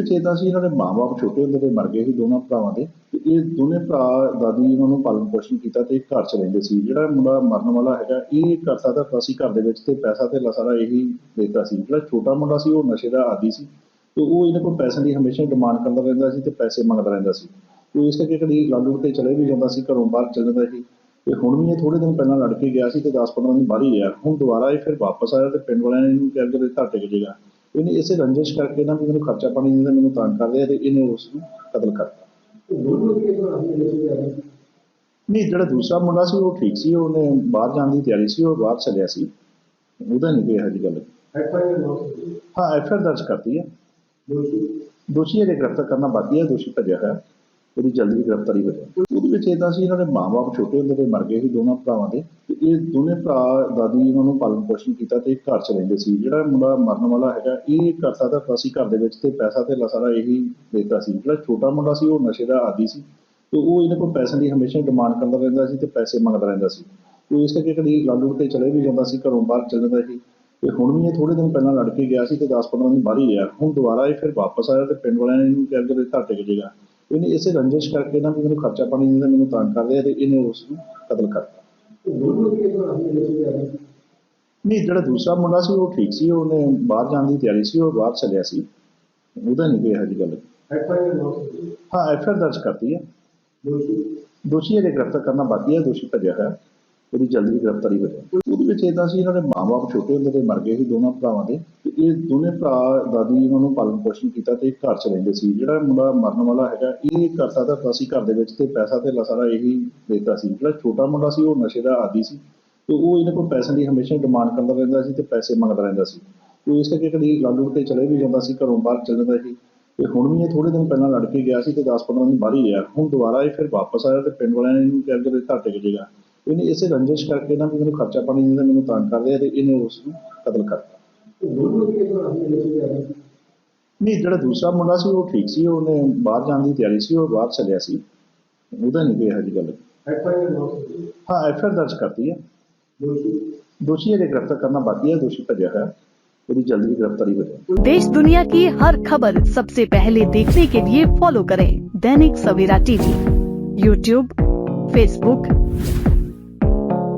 ਵਿੱਚ ਇਦਾਂ ਸੀ, ਇਹਨਾਂ ਦੇ ਮਾਪੇ ਛੋਟੇ ਹੁੰਦੇ ਤੇ ਮਰ ਗਏ ਸੀ ਦੋਨਾਂ ਭਰਾਵਾਂ ਦੇ। ਤੇ ਇਹ ਦੋਨੇ ਭਰਾ, ਦਾਦੀ ਇਹਨਾਂ ਨੂੰ ਪਾਲਣ ਪੋਸ਼ਣ ਕੀਤਾ ਤੇ ਘਰ ਚ ਰਹਿੰਦੇ ਸੀ। ਜਿਹੜਾ ਮੁੰਡਾ ਮਰਨ ਵਾਲਾ ਹੈਗਾ, ਇਹ ਕਰ ਸਕਦਾ ਤਾਂ ਸੀ ਘਰ ਦੇ ਵਿੱਚ ਤੇ ਪੈਸਾ ਤੇ ਲਸਾਰਾ ਇਹੀ ਦੇਤਾ ਸੀ। ਜਿਹੜਾ ਛੋਟਾ ਮੁੰਡਾ ਸੀ, ਉਹ ਨਸ਼ੇ ਦਾ ਆਦੀ ਸੀ। ਤੇ ਉਹ ਇਹਨਾਂ ਕੋਲ ਪੈਸੇ ਦੀ ਹਮੇਸ਼ਾ ਡਿਮਾਂਡ ਕਰਦਾ ਰਹਿੰਦਾ ਸੀ ਤੇ ਪੈਸੇ ਮੰਗਦਾ ਰਹਿੰਦਾ ਸੀ। ਉਹ ਇਸ ਕਰਕੇ ਕਦੀ ਲਾਲੂ ਤੇ ਚਲੇ ਵੀ ਜਾਂਦਾ ਸੀ, ਘਰੋਂ ਬਾਹਰ ਚਲ ਜਾਂਦਾ ਸੀ। ਤੇ ਹੁਣ ਵੀ ਇਹ ਥੋੜੇ ਦਿਨ ਪਹਿਲਾਂ ਲੜ ਕੇ ਗਿਆ ਸੀ ਤੇ 10-15 ਦਿਨ ਬਾਹਰ ਹੀ ਰਿਹਾ। ਹੁਣ ਦੁਬਾਰਾ ਇਹ ਫਿਰ ਵਾਪਸ ਆਇਆ ਤੇ ਪਿੰਡ ਵਾਲਿਆਂ ਨੇ ਇਹਨੂੰ ਕਿਹਾ ਕਿ ਘਰ ਟਿਕ ਜਾਏਗਾ। ਇਹਨੇ ਇਸੇ ਰੰਜਿਸ਼ ਕਰਕੇ ਨਾ ਵੀ ਮੈਨੂੰ ਖਰਚਾ ਪਾਣੀ ਦਿੰਦਾ, ਮੈਨੂੰ ਤੰਗ ਕਰਦੇ ਆ ਤੇ ਇਹਨੇ ਉਸ ਨੂੰ ਕਤਲ ਕਰਤਾ ਨਹੀਂ, ਜਿਹੜਾ ਦੂਸਰਾ ਮੁੰਡਾ ਸੀ, ਉਹ ਠੀਕ ਸੀ, ਉਹਨੇ ਬਾਹਰ ਜਾਣ ਦੀ ਤਿਆਰੀ ਸੀ, ਉਹ ਬਾਹਰ ਚੱਲਿਆ ਸੀ। ਉਹਦਾ ਨਹੀਂ ਕੋਈ ਇਹੋ ਗੱਲ। ਹਾਂ, ਐਫ ਦਰਜ ਕਰਤੀ ਹੈ। ਦੋਸ਼ੀ। ਅਜੇ ਗ੍ਰਿਫਤਾਰ ਕਰਨਾ ਬਾਕੀ ਹੈ, ਦੋਸ਼ੀ ਭੱਜਿਆ ਹੈ ਉਹਦੀ ਜਲਦੀ ਗ੍ਰਿਫਤਾਰੀ ਹੋ ਜਾਏ ਉਹਦੇ ਵਿੱਚ ਇਦਾਂ ਸੀ, ਇਹਨਾਂ ਦੇ ਮਾਪੇ ਛੋਟੇ ਹੁੰਦੇ ਤੇ ਮਰ ਗਏ ਸੀ ਦੋਨਾਂ ਭਰਾਵਾਂ ਦੇ। ਤੇ ਇਹ ਦੋਨੇ ਭਰਾ ਦਾਦੀ ਇਹਨਾਂ ਨੂੰ ਪਾਲਣ ਪੋਸ਼ਣ ਕੀਤਾ ਤੇ ਘਰ ਚ ਰਹਿੰਦੇ ਸੀ। ਜਿਹੜਾ ਮੁੰਡਾ ਮਰਨ ਵਾਲਾ ਹੈਗਾ, ਇਹ ਕਰ ਦਾ ਤਾਂ ਸੀ ਘਰ ਦੇ ਵਿੱਚ ਤੇ ਪੈਸਾ ਤੇ ਲਸਾਰਾ ਇਹੀ ਦੇਤਾ ਸੀ। ਜਿਹੜਾ ਛੋਟਾ ਮੁੰਡਾ ਸੀ, ਉਹ ਨਸ਼ੇ ਦਾ ਆਦੀ ਸੀ। ਤੇ ਉਹ ਇਹਨਾਂ ਕੋਲ ਪੈਸੇ ਦੀ ਹਮੇਸ਼ਾ ਡਿਮਾਂਡ ਕਰਦਾ ਰਹਿੰਦਾ ਸੀ ਤੇ ਪੈਸੇ ਮੰਗਦਾ ਰਹਿੰਦਾ ਸੀ। ਉਹ ਇਸ ਕਰਕੇ ਕਦੀ ਲਾਲੂ ਤੇ ਚਲੇ ਵੀ ਜਾਂਦਾ ਸੀ, ਘਰੋਂ ਬਾਹਰ ਚਲ ਜਾਂਦਾ ਸੀ। ਤੇ ਹੁਣ ਵੀ ਇਹ ਥੋੜੇ ਦਿਨ ਪਹਿਲਾਂ ਲੜ ਕੇ ਗਿਆ ਸੀ ਤੇ 10-15 ਦਿਨ ਬਾਹਰ ਹੀ ਰਿਹਾ। ਹੁਣ ਦੁਬਾਰਾ ਇਹ ਫਿਰ ਵਾਪਸ ਆਇਆ ਤੇ ਪਿੰਡ ਵਾਲਿਆਂ ਨੇ ਇਹਨੂੰ ਕਿਹਾ ਕਿ ਘਰ ਟਿਕ ਜਾਏਗਾ ਇਹਨੇ ਇਸੇ ਰੰਜਿਸ਼ ਕਰਕੇ ਨਾ ਵੀ ਮੈਨੂੰ ਖਰਚਾ ਪਾਣੀ ਦਿੰਦਾ ਮੈਨੂੰ ਤੰਗ ਕਰਦੇ ਆ ਤੇ ਇਹਨੇ ਉਸ ਨੂੰ ਕਤਲ ਕਰਤਾ ਨਹੀਂ ਜਿਹੜਾ ਦੂਸਰਾ ਮੁੰਡਾ ਸੀ ਉਹ ਠੀਕ ਸੀ ਉਹਨੇ ਬਾਹਰ ਜਾਣ ਦੀ ਤਿਆਰੀ ਸੀ ਉਹ ਬਾਹਰ ਚੱਲਿਆ ਸੀ। ਉਹਦਾ ਨਹੀਂ ਕੋਈ ਇਹੋ ਜਿਹੀ ਗੱਲ ਹਾਂ? ਐਫ ਆਰ ਦਰਜ ਕਰਤੀ ਹੈ। ਦੋਸ਼ੀ? ਅਜੇ ਗ੍ਰਿਫਤਾਰ ਕਰਨਾ ਬਾਕੀ ਹੈ ਦੋਸ਼ੀ ਭੱਜਿਆ ਹੈ ਉਹਦੀ ਜਲਦੀ ਗ੍ਰਿਫਤਾਰੀ ਹੋ ਜਾਏ ਉਹਦੇ ਵਿੱਚ ਇਦਾਂ ਸੀ, ਇਹਨਾਂ ਦੇ ਮਾਪੇ ਛੋਟੇ ਹੁੰਦੇ ਤੇ ਮਰ ਗਏ ਸੀ ਦੋਨਾਂ ਭਰਾਵਾਂ ਦੇ। ਤੇ ਇਹ ਦੋਨੇ ਭਰਾ ਦਾਦੀ ਇਹਨਾਂ ਨੂੰ ਪਾਲਣ ਪੋਸ਼ਣ ਕੀਤਾ ਤੇ ਘਰ ਚ ਰਹਿੰਦੇ ਸੀ। ਜਿਹੜਾ ਮੁੰਡਾ ਮਰਨ ਵਾਲਾ ਹੈਗਾ, ਇਹ ਕਰਤਾ ਸਕਦਾ ਤਾਂ ਸੀ ਘਰ ਦੇ ਵਿੱਚ ਤੇ ਪੈਸਾ ਤੇ ਸਾਰਾ ਇਹੀ ਦੇਤਾ ਸੀ। ਜਿਹੜਾ ਛੋਟਾ ਮੁੰਡਾ ਸੀ, ਉਹ ਨਸ਼ੇ ਦਾ ਆਦੀ ਸੀ। ਤੇ ਉਹ ਇਹਨਾਂ ਕੋਲ ਪੈਸੇ ਦੀ ਹਮੇਸ਼ਾ ਡਿਮਾਂਡ ਕਰਦਾ ਰਹਿੰਦਾ ਸੀ ਤੇ ਪੈਸੇ ਮੰਗਦਾ ਰਹਿੰਦਾ ਸੀ। ਉਹ ਇਸ ਕਰਕੇ ਕਦੀ ਲਾਲੂ ਤੇ ਚਲੇ ਵੀ ਜਾਂਦਾ ਸੀ, ਘਰੋਂ ਬਾਹਰ ਚਲ ਜਾਂਦਾ ਸੀ। ਤੇ ਹੁਣ ਵੀ ਇਹ ਥੋੜੇ ਦਿਨ ਪਹਿਲਾਂ ਲੜ ਕੇ ਗਿਆ ਸੀ ਤੇ 10-15 ਦਿਨ ਬਾਹਰ ਹੀ ਰਿਹਾ। ਹੁਣ ਦੁਬਾਰਾ ਇਹ ਫਿਰ ਵਾਪਸ ਆਇਆ ਤੇ ਪਿੰਡ ਵਾਲਿਆਂ ਨੇ ਇਹਨੂੰ ਕਿਹਾ ਕਿ ਘਰ ਟਿਕ ਜਾਏਗਾ ਇਹਨੇ ਇਸੇ ਰੰਜਿਸ਼ ਕਰਕੇ ਨਾ ਵੀ ਮੈਨੂੰ ਖਰਚਾ ਪਾਣੀ ਦਿੰਦਾ ਮੈਨੂੰ ਤੰਗ ਕਰਦੇ ਆ ਤੇ ਇਹਨੇ ਉਸ ਨੂੰ ਕਤਲ ਕਰਤਾ ਨਹੀਂ ਜਿਹੜਾ ਦੂਸਰਾ ਮੁੰਡਾ ਸੀ ਉਹ ਠੀਕ ਸੀ ਉਹਨੇ ਬਾਹਰ ਜਾਣ ਦੀ ਤਿਆਰੀ ਸੀ ਉਹ ਬਾਹਰ ਚੱਲਿਆ ਸੀ ਉਹਦਾ ਨਹੀਂ ਕੋਈ ਇਹੋ ਜਿਹੀ ਗੱਲ ਹਾਂ ਐਫ ਆਰ ਦਰਜ ਕਰਤੀ ਹੈ ਦੋਸ਼ੀ ਅਜੇ ਗ੍ਰਿਫਤਾਰ ਕਰਨਾ ਬਾਕੀ ਹੈ ਦੋਸ਼ੀ ਭੱਜਿਆ ਹੈ ਉਹਦੀ ਜਲਦੀ ਗ੍ਰਿਫਤਾਰੀ ਹੋ ਜਾਏ देश दुनिया की हर खबर सबसे पहले देखने के लिए फॉलो करें Dainik Savera TV YouTube Facebook